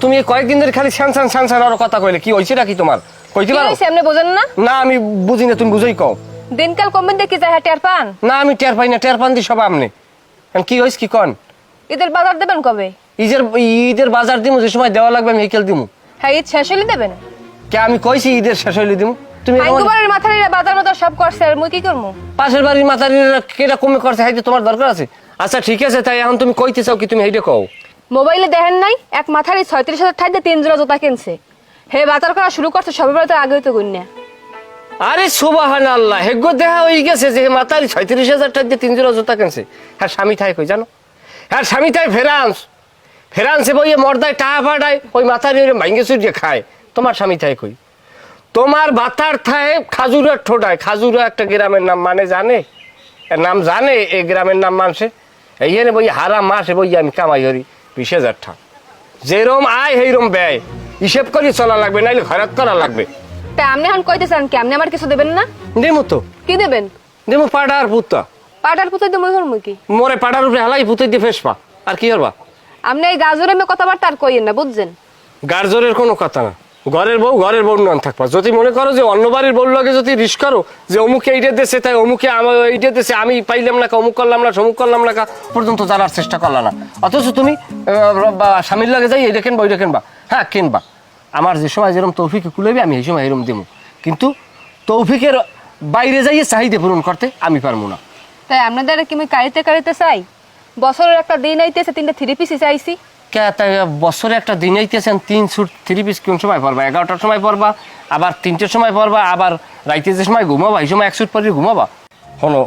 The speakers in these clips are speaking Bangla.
তুমি কয়েকদিন ধরে খালি স্যান স্যান আরও কথা কইলে কি হয়েছে নাকি তোমার? কইতে পারো? আপনি বোঝেন না? না আমি বুঝি না তুমি বুঝই কও। দিনকাল কমবেন দেখি যায় হ্যাঁ টের পান? না আমি টের পাই না টের পান দি সব আমনে এখন কি হয়েছে কি কন? ঈদের বাজার দেবেন কবে? ঈদের ঈদের বাজার দিমু যে সময় দেওয়া লাগবে আমি হেকেল দিমু। হ্যাঁ ঈদ শেষ হলে দেবেন? কে আমি কইছি ঈদের শেষ হইলে দিমু। তুমি আইগুবারের মাথার বাজার মতো সব করছে আর মুই কি করব পাশের বাড়ির মাতারি কেটা কমে করছে হাইতে তোমার দরকার আছে? আচ্ছা ঠিক আছে তাই এখন তুমি কইতে চাও কি তুমি হেইটা কও? মোবাইলে দেখেন নাই, এক মাথারই ছয়ত্রিশ হাজার ঠাইতে তিন জোড়া জোতা কিনছে। হে বাজার করা শুরু করছে, সবে বেলা তো আগে হইতে গুন্যা আরে সুবাহান আল্লাহ হেগ্য দেখা হয়ে গেছে যে মাতারি ছয়ত্রিশ হাজার টাকা দিয়ে তিন জোড়া জুতা কিনছে। হ্যাঁ স্বামী থাই কই, জানো? হ্যাঁ স্বামী থাই ফেরান্স। ফেরান্সে বইয়ে মর্দায় টাহা ফাটায় ওই মাথার ভাঙ্গে চুরিয়ে খায়। তোমার স্বামী থাই কই? তোমার বাতার থায় খাজুরের ঠোঁটায়, খাজুরা একটা গ্রামের নাম মানে জানে? নাম জানে, এই গ্রামের নাম মানছে? এইখানে বই হারা মাসে বই আমি কামাই হরি বিশ হাজার টাকা যেরম আয় সেইরম ব্যয়। হিসেব করি চলা লাগবে নাইলে খরচ করা লাগবে। তা আপনি এখন কইতেছেন কি আপনি আমার কিছু দেবেন না? দেমো তো। কি দেবেন? দেমো পাড়ার পুতা। পাড়ার পুতা দেবো মই করব কি? মোরে পাড়ার উপরে হালাই পুতে দিয়ে ফেসপা আর কি করবা? আপনি এই গাজরে মে কথাবার্তা আর কইেন না বুঝছেন? গাজরের কোনো কথা না। ঘরের বউ ঘরের বউ নন থাকবা। যদি মনে করো যে অন্য বাড়ির বউ লাগে যদি রিস করো, যে অমুকে এইটা দেশে তাই অমুকে আমার এইটা দেশে আমি পাইলাম না অমুক করলাম না, সমুক করলাম না পর্যন্ত জানার চেষ্টা করলা না। অথচ তুমি স্বামীর লাগে যাই, এইটা কিনবা, ওইটা কিনবা। হ্যাঁ কিনবা। আমার যে সময় যেরকম তৌফিক কুলেবে আমি এই সময় এরম দিব কিন্তু তৌফিকের বাইরে যাইয়ে চাহিদা পূরণ করতে আমি পারব না। তাই আপনাদের কি আমি কাড়িতে কাড়িতে চাই? বছরের একটা দিন আইতেছে, তিনটা থ্রি পিসি চাইছি বছরে একটা দিন আইতেছেন, তিন সুট থ্রি পিস কোন সময় পরবা? এগারোটার সময় পরবা, আবার তিনটের সময় পরবা, আবার রাইতে যে সময় ঘুমাবা, এই সময় এক সুট পরে ঘুমাবা? হলো,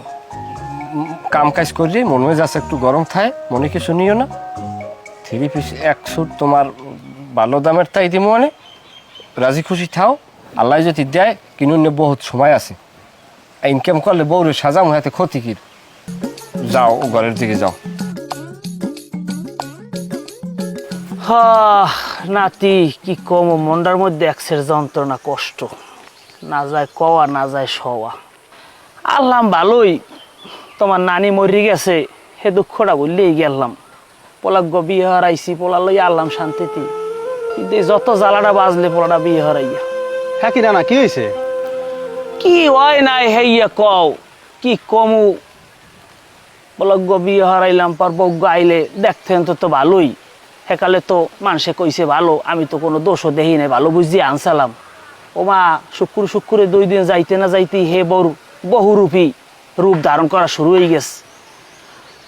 কাম কাজ করলে মনে হয় যাচ্ছে একটু গরম থাকে, মনে কি শুনিও না। থ্রি পিস এক সুট তোমার ভালো দামের তাই দিব মানে। রাজি খুশি থাও, আল্লাহ যদি দেয়, কিনুন বহুত সময় আছে। ইনকাম করলে বউরে সাজাম, হাতে ক্ষতি কি? যাও, ঘরের দিকে যাও। হা নাতি কি কম মন্ডার মধ্যে একসের যন্ত্রণা কষ্ট। না যায় কওয়া না যায় সওয়া। আল্লাম ভালোই তোমার নানি মরি গেছে হে দুঃখটা বললেই গেলাম। পোলাগ্য বিয়ে হারাইছি পোলা লই আল্লাম শান্তিতে। কিন্তু যত জ্বালাটা বাজলে পোলাটা বিয়ে হারাইয়া। হ্যাঁ কি না কি হয়েছে কি হয় নাই হেইয়া কও কি কমু? বলজ্ঞ বিয়ে হারাইলাম পর বজ্ঞ আইলে দেখতেন তো তো ভালোই। সেকালে তো মানুষে কইছে ভালো, আমি তো কোনো দোষও দেখি নাই, ভালো বুঝিয়ে আনসালাম। ও মা শুক্র শুক্রে দুই দিন যাইতে না যাইতে হে বড় বহুরূপী রূপ ধারণ করা শুরু হয়ে গেছে।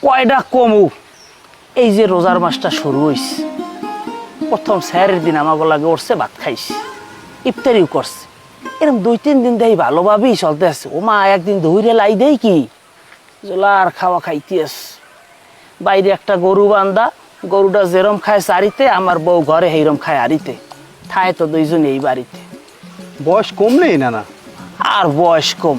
কয়টা কমু? এই যে রোজার মাসটা শুরু হইছে। প্রথম স্যারের দিন আমাকে লাগে উঠছে ভাত খাইছে, ইফতারিও করছে। এরকম দুই তিন দিন দেই ভালোভাবেই চলতে আছে। ও মা একদিন ধৈর্য লাই দেই কি? জোলার খাওয়া খাইতে আস বাইরে একটা গরু বান্ধা গরুটা যেরম খায় চারিতে আমার বউ ঘরে সেইরম খায় আরিতে। থায় তো দুইজন এই বাড়িতে। বয়স কম নেই না না আর বয়স কম।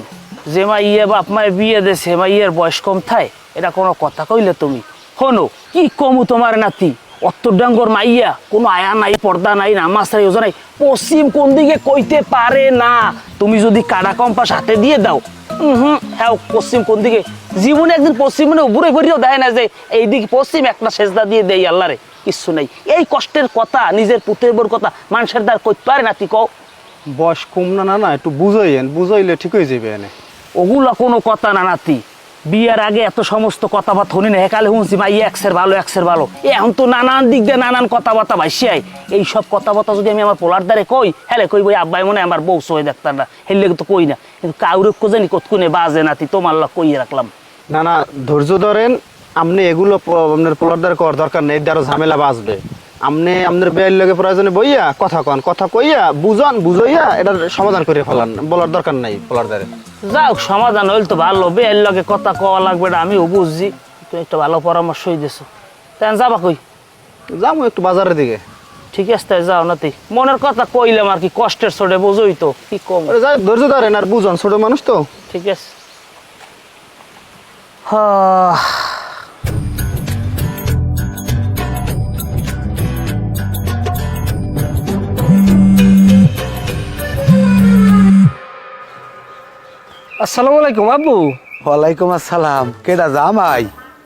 যে মা ইয়ে বাপ মায়ে বিয়ে দে সে মা ইয়ের বয়স কম থায়। এটা কোনো কথা কইলে তুমি। শোনো কি কমু তোমার নাতি? অত্তর ডাঙ্গর মাইয়া কোনো আয়া নাই পর্দা নাই নামাজ নাই ওজা নাই। পশ্চিম কোন দিকে কইতে পারে না। তুমি যদি কাটা কম্পাস হাতে দিয়ে দাও হুম হ্যাঁ পশ্চিম কোন দিকে? জীবনে একদিন পশ্চিম মানে উপরে ফিরেও দেয় না যে এই দিকে পশ্চিম একটা সেজদা দিয়ে দেই আল্লাহরে। কিচ্ছু নাই। এই কষ্টের কথা নিজের পুত্রের বোর কথা মানুষের দ্বার করতে পারে নাতি কও। বয়স কম না না না একটু বুঝাইয়েন বুঝাইলে ঠিক হয়ে যাবে এনে। ওগুলা কোনো কথা না নাতি বিয়ের আগে এত সমস্ত কথাবার্তা শুনি না। হেকালে শুনছি মা ই এক্সের ভালো এক্সের ভালো। এখন তো নানান দিক দিয়ে নানান কথাবার্তা ভাইসিয়াই এই সব কথাবার্তা যদি আমি আমার পোলার দ্বারে কই হ্যালে কই বই, আব্বাই মনে আমার বউ সই দেখতাম না। হেললে তো কই না। কিন্তু কাউরে জানি কতক্ষণে বাজে নাতি, তোমার লাগ কই রাখলাম। না না, ধৈর্য ধরেন, আপনি এগুলো আপনার আপনার পোলারদার কর, দরকার নেই আরও ঝামেলা বাঁচবে। আপনি আপনার বেয়ের লগে প্রয়োজনে বইয়া কথা কন কথা কইয়া বুঝান বুঝাইয়া এটার সমাধান করে ফেলান। বলার দরকার নাই পোলারদারে যাও সমাধান হইল তো ভালো বেয়ের লগে কথা কওয়া লাগবে এটা আমিও বুঝছি। তুমি একটা ভালো পরামর্শই দিছো তাই যাবা কই? যাব একটু বাজারের দিকে। ঠিক আছে তাই যাও না নাতি। মনের কথা কইলাম আর কি কষ্টের ছোটে বোঝই তো কি কম? আরে যাই ধৈর্য ধরেন আর বুঝান ছোট মানুষ তো। ঠিক আছে। হা আসসালামু আলাইকুম আব্বু। ওয়ালাইকুম আসসালাম। কেডা জামাই?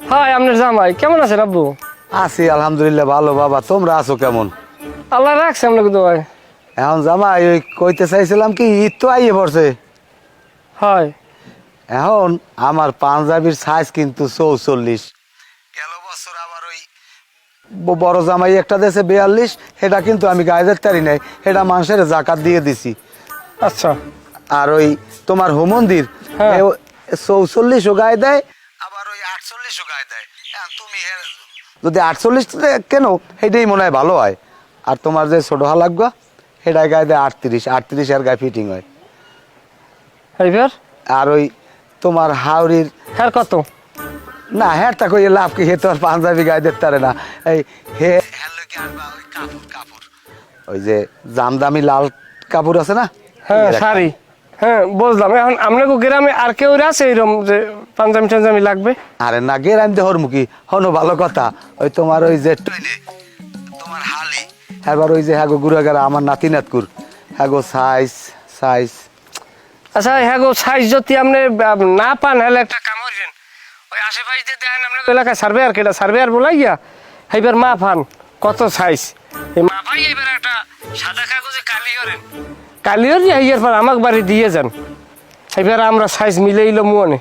হাই আপনার জামাই। কেমন আছেন আব্বু? আছি আলহামদুলিল্লাহ ভালো বাবা। তোমরা আছো কেমন? আল্লাহ রাখছে আপনাকে দোয়াই এখন জামাই ওই কইতে চাইছিলাম কি ঈদ তো আইয়ে পড়ছে। হয় এখন আমার পাঞ্জাবির সাইজ কিন্তু চৌচল্লিশ। গেল বছর আবার ওই ব- বড় জামাই একটা দেশে বিয়াল্লিশ সেটা কিন্তু আমি গায়ে দিতে পারি নাই সেটা মানুষের জাকাত দিয়ে দিছি। আচ্ছা। আর ওই তোমার হোমন্দির। হ্যাঁ। চৌচল্লিশও গায়ে দেয় আবার ওই আটচল্লিশও গায়ে দেয়। তুমি যদি আটচল্লিশ কেন? সেটাই মনে হয় ভালো হয়। আর তোমার যে ছোট হা লাগবা সেটাই গায়ে দেয় আটত্রিশ। আটত্রিশ আর গায়ে ফিটিং হয়। আর ওই তোমার হাওড়ির হ্যাঁ কত? না হ্যাঁ তা কই লাভ কি? হে তো আর পাঞ্জাবি গায়ে দেখতে পারে না। এই হে ওই যে জামদামি লাল কাপড় আছে না? হ্যাঁ শাড়ি। হ্যাঁ বুঝলাম। এখন আপনাকে গ্রামে আর কেউ আছে এরকম যে পাঞ্জাবি টাঞ্জাবি লাগবে? আরে না গেরাম দেহর মুখী হনো ভালো কথা। ওই তোমার ওই যে টইলে তোমার হালি এবার ওই যে হ্যাগো গুড়াগারা আমার নাতি নাতকুর। হ্যাগো সাইজ সাইজ আচ্ছা হ্যাঁ গো সাইজ যদি আপনি না পান হলে একটা কাম করেন। ওই আশেপাশে যে দেখেন আপনার এলাকায় সার্ভে আর কেটা সার্ভে আর বলাইয়া এইবার মা পান কত সাইজ এই মা পাই এবার একটা সাদা কাগজে কালি করেন। কালি করে এইয়ার পর আমাকে বাড়ি দিয়ে যান। এবার আমরা সাইজ মিলেইল মনে।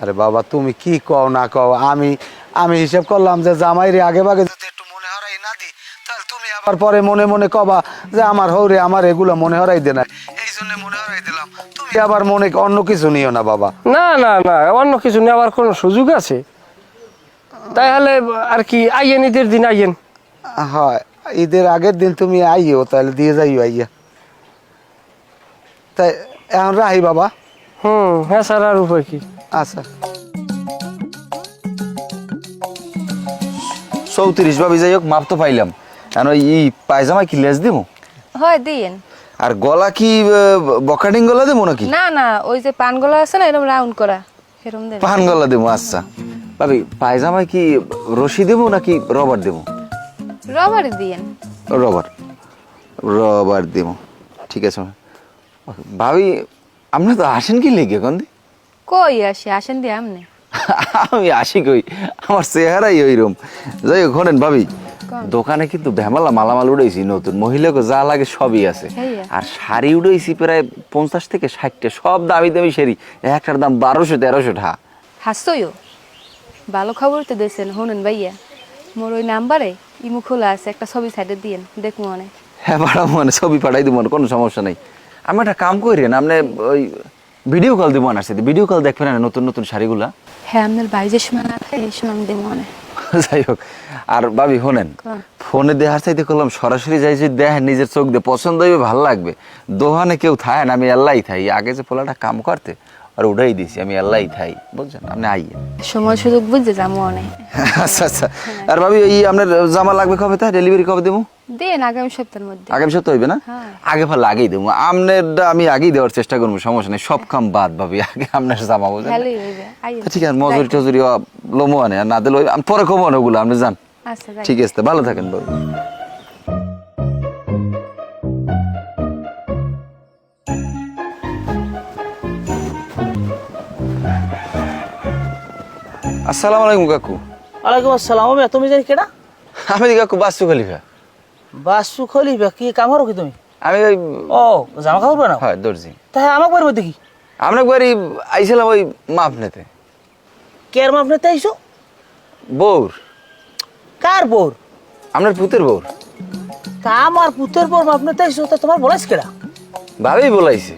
আরে বাবা তুমি কি কও না কও? আমি আমি হিসাব করলাম যে জামাই রে আগে ভাগে যদি একটু মনে হরাই না দি তাহলে তুমি আবার পরে মনে মনে কবা যে আমার হৌরে আমার এগুলো মনে হরাই দে না এই জন্য মনে হরাই দিলাম। তুমি আবার মনে অন্য কিছু নিও না বাবা। না না না অন্য কিছু নেওয়ার কোনো সুযোগ আছে? তাহলে আর কি আইয়েন ঈদের দিন আইয়েন। হয় ঈদের আগের দিন তুমি আইও তাহলে দিয়ে যাইও আইয়া। তাই এখন রাহি বাবা। হুম হ্যাঁ স্যার আর উপায় কি? আচ্ছা। চৌত্রিশ ভাবি যাই হোক মাপ তো পাইলাম। এখন ওই ই পায়জামা কি লেস দিব হয় দিন আর গলা কি বকাটিং গলা দেবো নাকি? না না ওই যে পান গলা আছে না এরকম রাউন্ড করা এরকম দেবে পান গলা দেবো আচ্ছা। ভাবি পায়জামায় কি রশি দেবো নাকি রবার দেবো রবার দিয়েন। রবার। রবার দেবো ঠিক আছে ভাবি আপনি তো আসেন কি লেগে কন্দি কই আসি? আসেন দিয়ে আমনে। আমি আসি কই? আমার চেহারাই ওইরকম। যাই হোক শোনেন ভাবি দোকানে কিন্তু ভ্যামালা মালামাল উড়াইছি নতুন। মহিলাকে যা লাগে সবই আছে। আর শাড়ি উড়াইছি প্রায় পঞ্চাশ থেকে ষাটটা। সব দামি দামি শাড়ি। একটার দাম বারোশো তেরোশো টাকা। হাসতইও ভালো খবর তো দিয়েছেন শুনুন ভাইয়া। মোর ওই নাম্বারে ইমু খোলা আছে একটা ছবি সাইডে দিয়েন দেখব অনেক। হ্যাঁ পাঠাবো মানে ছবি পাঠাই দিব মানে কোনো সমস্যা নেই। আমি একটা কাম করি না আপনি ওই ভিডিও কল দিব না সাথে ভিডিও কল দেখবেন না নতুন নতুন শাড়িগুলা? হ্যাঁ আপনার বাড়ি যে সময় না থাকে এই সময় আমি দেবো যাই হোক আর ভাবি শোনেন? ফোনে দেখার চাইতে করলাম সরাসরি যাই যদি দেখেন নিজের চোখ দিয়ে পছন্দ হইবে ভালো লাগবে। দোহানে কেউ থায় না আমি আল্লাহই থাই। আগে যে পোলাটা কাম করতে আর দিছি আমি আল্লাহ থাই বুঝছেন? আপনি আইয়ে সময় সুযোগ বুঝতে যাব অনেক আচ্ছা আচ্ছা। আর ভাবি এই আপনার জামা লাগবে কবে তা? ডেলিভারি কবে দেবো দেন আগামী সপ্তাহের মধ্যে। আগামী সপ্তাহ হইবে না? হ্যাঁ। আগে ভালো আগেই দেবো আমি আগেই দেওয়ার চেষ্টা করব সমস্যা নেই। সব কাম বাদ ভাবি আগে আপনার জামা আইয়েন। তা ঠিক আছে মজুরি টজুরি লোমো আনে আর না দিলে পরে কমো ওগুলো আপনি যান। আচ্ছা ঠিক আছে ভালো থাকেন বাবু আসসালামু আলাইকুম কাকু। ওয়ালাইকুম আসসালাম। আমি তুমি জানি কেডা? আমি কাকু বাস্তু খলিফা। বাসু খলিফা? কি কাম করো কি তুমি? আমি ওই ও জামা কাপড় বানাও? হয় দর্জি। তাই আমাকে পারব দেখি আপনার বাড়ি আইছিলাম ওই মাপ নিতে কেয়ার মাপ নিতে আইসো বউর। কার বোর আপনার পুতের বউর। তা আমার পুতের বোর মাপ নিতে আইসো তা তোমার বলাইছ কেডা? ভাবেই বলাইছে।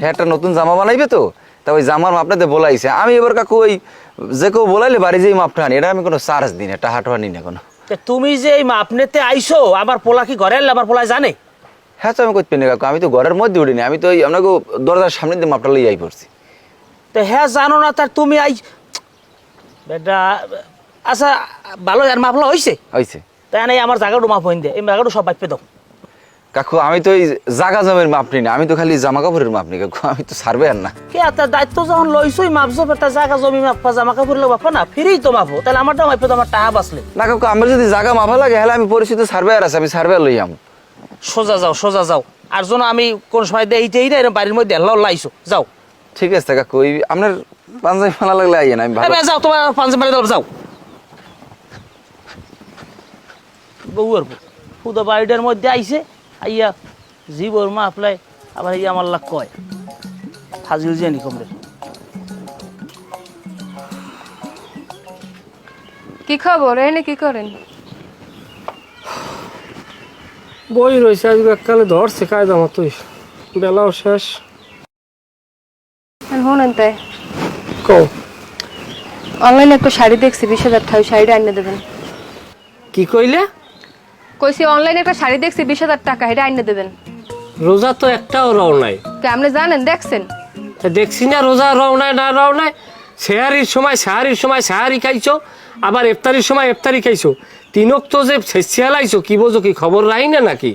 হ্যাঁ একটা নতুন জামা বানাইবে তো তা ওই জামার মাপটাতে বলাইছে। আমি এবার কাকু ওই যে কেউ বলাইলে বাড়ি যেই মাপটা আনি এটা আমি কোনো চার্জ দিই না টাহা টোহা নিই না কোনো। তুমি যে এই মাপ নিতে আইসো আমার পোলা কি ঘরে আনলে আমার পোলা জানে? হ্যাঁ তো আমি করতে পারি কাকু আমি তো ঘরের মধ্যে উঠিনি আমি তো ওই আপনাকে দরজার সামনে দিয়ে মাপটা লই আই পড়ছি। তো হ্যাঁ জানো না তার তুমি আই বেটা আচ্ছা ভালো আর মাপলা হইছে? হয়েছে তাই নাই আমার জায়গাটা মাপ হইন দে এই জায়গাটা সব বাইপে দাও। কাকু আমি তো ওই জাগা জমের মাপ নি না আমি তো খালি জামা কাপড়ের মাপ নি কাকু আমি তো সার্ভে আর না। কে তার দায়িত্ব যখন লইছই মাপছো তার জাগা জমি মাপা জামা কাপড় মাপা না ফিরেই তো মাপো তাহলে আমারটা মাপে তো আমার টাকা বাঁচলে। না কাকু আমার যদি জাগা মাপা লাগে হলে আমি পরিচিত সার্ভে আর আছে আমি সার্ভে লই আম। সোজা যাও সোজা যাও। আর যেন আমি কোন সময় দেই এইটাই না এরকম বাড়ির মধ্যে হেল্লাও লাইছো যাও। ঠিক আছে কাকু ওই আপনার পাঞ্জাবি ফানা লাগলে আইয়েন আমি ভালো যাও তোমার পাঞ্জাব মারি দাও যাও। বউ আর বউ। বাড়িটার মধ্যে আইছে আইয়া জীবর মা আপলাই আবার ইয়া আমার লাগ কয়। ফাজিল জানি কমরে কি খবর? এনে কি করেন? বই রয়েছে আজকে এককালে ধরছে কায়দা মতোই। বেলাও শেষ। শুনেন তাই। কও। অনলাইনে একটা শাড়ি দেখছি বিশ হাজার শাড়িটা আনিয়ে দেবেন। কি কইলে? কইছি অনলাইনে একটা শাড়ি দেখছি বিশ হাজার টাকা এটা আনিয়ে দেবেন। রোজা তো একটাও রও নাই। কে আপনি জানেন দেখছেন? দেখছি না রোজা রও নাই না রও নাই। সেহারির সময় সেহারির সময় সেহারি খাইছো আবার ইফতারির সময় ইফতারি খাইছো। তিনক তো যে শেষিয়ালাইছো কি বোঝো কি খবর রাই না নাকি?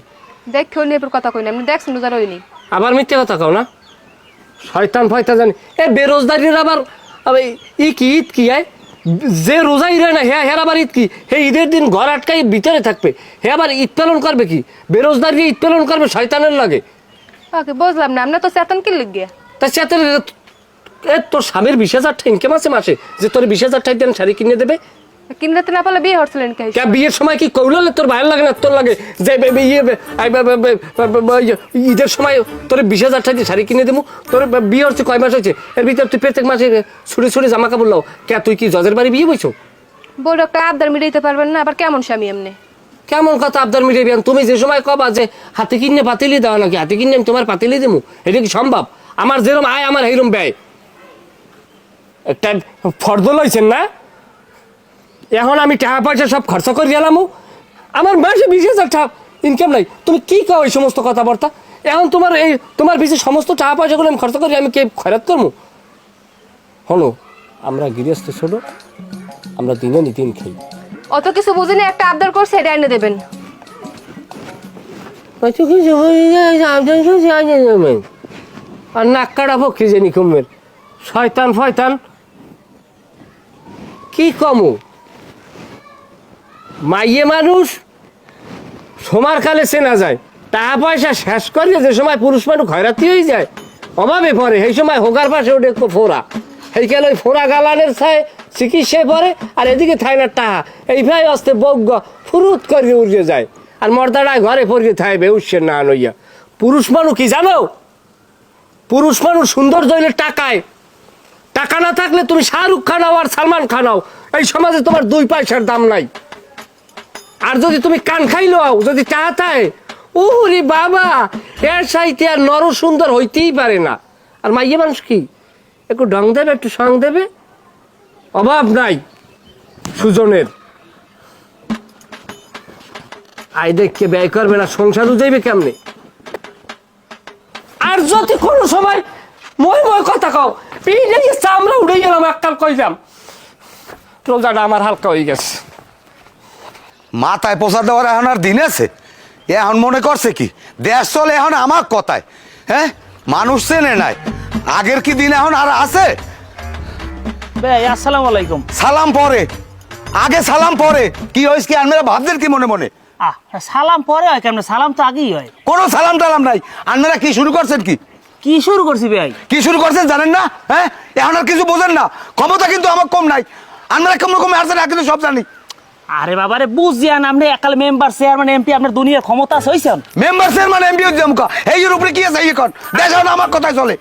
দেখে নিয়ে এরপর কথা কই না আপনি দেখছেন রোজা রইনি। আবার মিথ্যে কথা কও না? শয়তান ফয়তান জানি। এ বেরোজগারির আবার আবার ই কি ঈদ কি আয়? যে রোজা ইরে না হ্যাঁ হ্যাঁ আবার ঈদ কি? হে ঈদের দিন ঘর আটকাই ভিতরে থাকবে। হে আবার ঈদ পালন করবে কি? বেরোজগারি ঈদ পালন করবে শয়তানের লাগে? ওকে বুঝলাম না আমরা তো চেতন কি লিখ গিয়া তা চেতন এ তোর স্বামীর বিশ হাজার ঠেঙ্কে মাসে মাসে যে তোর বিশ হাজার ঠাই দেন শাড়ি কিনে দেবে কিনতে না পারলে বিয়ে হচ্ছিলেন কে কে বিয়ের সময় কি কৌলালে তোর ভালো লাগে না? তোর লাগে যে ইয়ে ঈদের সময় তোর বিশ হাজার টাকা শাড়ি কিনে দেবো তোর বিয়ে হচ্ছে কয় মাস হয়েছে? এর ভিতরে তুই প্রত্যেক মাসে ছুটে ছুটে জামা কাপড় লাও। কে তুই কি জজের বাড়ি বিয়ে বইছো? বড় একটা আবদার মিটাইতে পারবেন না আবার কেমন স্বামী এমনি? কেমন কথা আবদার মিটাইবি? তুমি যে সময় কবা যে হাতে কিনে পাতিলি দাও নাকি হাতে কিনে আমি তোমার পাতিলি দেবো এটা কি সম্ভব? আমার যেরম আয় আমার সেইরম ব্যয়। একটা ফর্দ লইছেন না? এখন আমি টাকা পয়সা সব খরচ করে গেলাম আমার মাসে বিশ হাজার টাকা ইনকাম নাই। তুমি কি কও এই সমস্ত কথাবার্তা? এখন তোমার এই তোমার পিছিয়ে সমস্ত টাকা পয়সাগুলো আমি খরচ করি আমি কে খয়রাত করব হলো আমরা গৃহস্থ ছোট আমরা দিনে নি দিন খাই। অত কিছু বুঝিনি একটা আবদার করছে এটা এনে দেবেন। কিছু আর নাক কাটা পক্ষে জানি কমের। শয়তান ফয়তান। কি কমু? মাইয়ে মানুষ, সমার কালে চেনা যায়। টাকা পয়সা শেষ করলে যে সময় পুরুষ মানুষ খয়রাতি হয়ে যায়, অভাবে পড়ে। সেই সময় হোকার পাশে একটু ফোরা সেই কেন ওই ফোরা গালানের ছায় চিকিৎসায় পড়ে, আর এদিকে থাই না টাহা। এই ভাই আসতে বজ্ঞ ফুরুত করে উড়িয়ে যায়। আর মর্দাটায় ঘরে পড়ে থাকবে উৎসের না নইয়া পুরুষ মানুষ কি জানো? পুরুষ মানুষ সুন্দর জইলে টাকায়। টাকা না থাকলে তুমি শাহরুখ খান আর সালমান খান এই সমাজে তোমার দুই পয়সার দাম নাই। আর যদি তুমি কান খাইলো আও, যদি তাই উরি বাবা, এর সাইতে আর নর সুন্দর হইতেই পারে না। আর মাইয়ে মানুষ কি? একটু ডং দেবে, একটু সং দেবে? অভাব নাই, সুজনের। আই দেখকে ব্যয় করবে না, সংসার যাইবে কেমনে? আর যদি কোনো সময় মই মই কথা কও, এই চামড়া উড়ে গেলাম এককাল কইলাম। রোজাটা আমার হালকা হয়ে গেছে। মাথায় পোষা দেওয়ার এখন আর দিন আছে। এখন মনে করছে কি? দেশ চলে এখন আমার কথায়। হ্যাঁ? মানুষ চেনে নাই। আগের কি দিন এখন আর আছে? আসসালামু আলাইকুম। সালাম পরে। আগে সালাম পরে। কি হয়েছে কি? আপনারা ভাবছেন কি মনে মনে? আহ সালাম পরে হয় কেমন? সালাম তো আগেই হয়। কোনো সালাম টালাম নাই। আপনারা কি শুরু করছেন কি? কি শুরু করছি ভাই? কি শুরু করছেন জানেন না? হ্যাঁ? এখন আর কিছু বোঝেন না। ক্ষমতা কিন্তু আমার কম নাই। আপনারা কেমন রকম আসছেন কিন্তু সব জানি। আরে বাবা রে বুঝিয়ান আপনি একাল মেম্বার চেয়ারম্যান এমপি আপনার দুনিয়ার ক্ষমতা হইছেন? মেম্বার চেয়ারম্যান এমপি জমকা এই এর উপরে কি আছে? এই কর। দেশ এখন আমার কথায় চলে।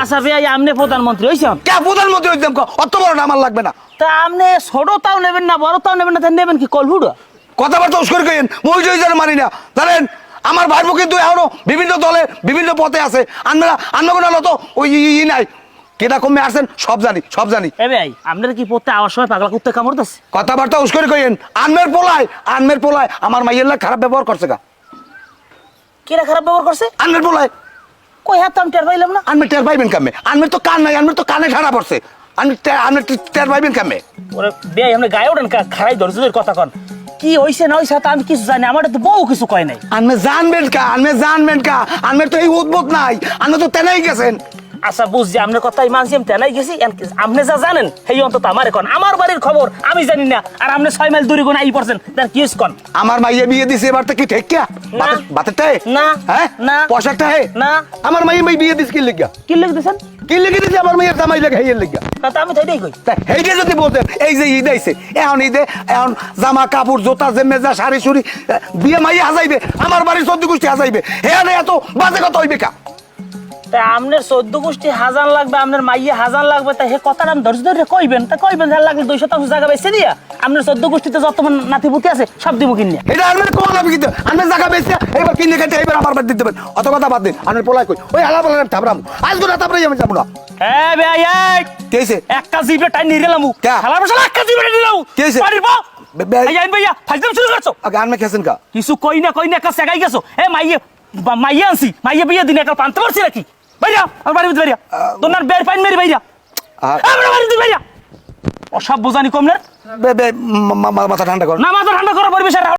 আচ্ছা ভাই আপনি প্রধানমন্ত্রী হইছেন? কে প্রধানমন্ত্রী হইতাম অত বড় না আমার লাগবে না। তা আপনি ছোটটাও নেবেন না বড়টাও নেবেন না নেবেন কি? কলহুডা কথাবার্তা উস্কর কইেন মই জয় জানে মানি না। জানেন আমার ভাইবো কিন্তু এখনও বিভিন্ন দলে বিভিন্ন পথে আছে। আমরা আন্নগোনা তো ওই ই নাই। কেটা কমে আসেন? সব জানি সব জানি। এ ভাই আপনার কি পড়তে আওয়ার সময় পাগলা কুত্তে কামড়তেছে কথাবার্তা উস্কর কইেন আনমের পোলায় আনমের পোলায় আমার মাইয়ের লাগ খারাপ ব্যবহার করছে গা। কিরা খারাপ ব্যবহার করছে? আনমের পোলায়। কই হাত আমি টের পাইলাম না। আনমের টের পাইবেন কামে আনমের তো কান নাই আনমের তো কানে সারা পড়ছে। টের- আনমের টের- পাইবেন কামে ওরে ভাই আপনি গায়ে ওঠেন খাড়াই ধরছে কথা কন। কি হইছে না হইছে আমি কিছু জানি আমার তো বউ কিছু কয় নাই। আনমে জানবেন কা আনমে জানবেন কা। আনমের তো এই উদ্বোধ নাই। আনমে তো তেনাই গেছেন। আচ্ছা বুঝছি আপনার কথাই মানছি আমি তেলাই গেছি আপনি যা জানেন সেই অন্তত আমার এখন। আমার বাড়ির খবর আমি জানি না আর আপনি ছয় মাইল দূরে আই পড়ছেন তার কি কন? আমার মাইয়ে বিয়ে দিছে এবার তো কি ঠিক কিয়া না। বাতেরটা না। হ্যাঁ? না। পোশাকটা হে? না। আমার মাইয়ে মাই বিয়ে দিছে কি লিখা কি লিখ দিছেন? কি লিখে দিছি আমার মেয়ের জামাই লেগে হেয়ের না তো আমি কই। যদি বলতেন এই যে ঈদ আইছে এখন ঈদে এখন জামা কাপড় জোতা যে মেজা শাড়ি সুড়ি বিয়ে মাইয়া হাজাইবে আমার বাড়ির চোদ্দ গোষ্ঠী হাজাইবে হে এত বাজে কথা হইবে কা? তা আপনার চোদ্দ গোষ্ঠী হাজার লাগবে আপনার মাইয়ে হাজার লাগবে তা হে কথাটা আমি ধৈর্য ধরে কইবেন তা কইবেন যা লাগলে দুই শতাংশ জায়গা বেছে দিয়া আপনার চোদ্দ গোষ্ঠীতে যত নাতিপুতি আছে সব দিব কিনিয়া এটা আমি কোন আমি কিন্তু আমি জায়গা বেচতে এবার কিনে খেতে এবার বাড়ি দিতে পারেন। অত কথা বাদ দিন আমি পোলাই কই? ওই আলা বলেন থাবরাম আজ গোটা তারপরে আমি যাব না। হ্যাঁ বে এই! কেছে একটা জিবে টাইম নিয়ে গেলাম খেলার বসে একটা জিবে টাইম নিলাম কে হইছে? পারিব বে- বে- এই আইন ভাইয়া ফাজলাম শুরু করছ? আগে আনমে খেছেন কা? কিছু কই না কই না একটা সেগাই গেছো। এ মাইয়ে মাইয়ে আনছি। মাইয়ে বিয়ে দিনে একটা পানতে পারছি নাকি? আমার বাড়ি বের পাইন মেরি আমার বাড়ি অসব বোঝানি কমলের বে- বে- মা- মা- মাথা ঠান্ডা কর। না মাথা ঠান্ডা করার পরিবেশ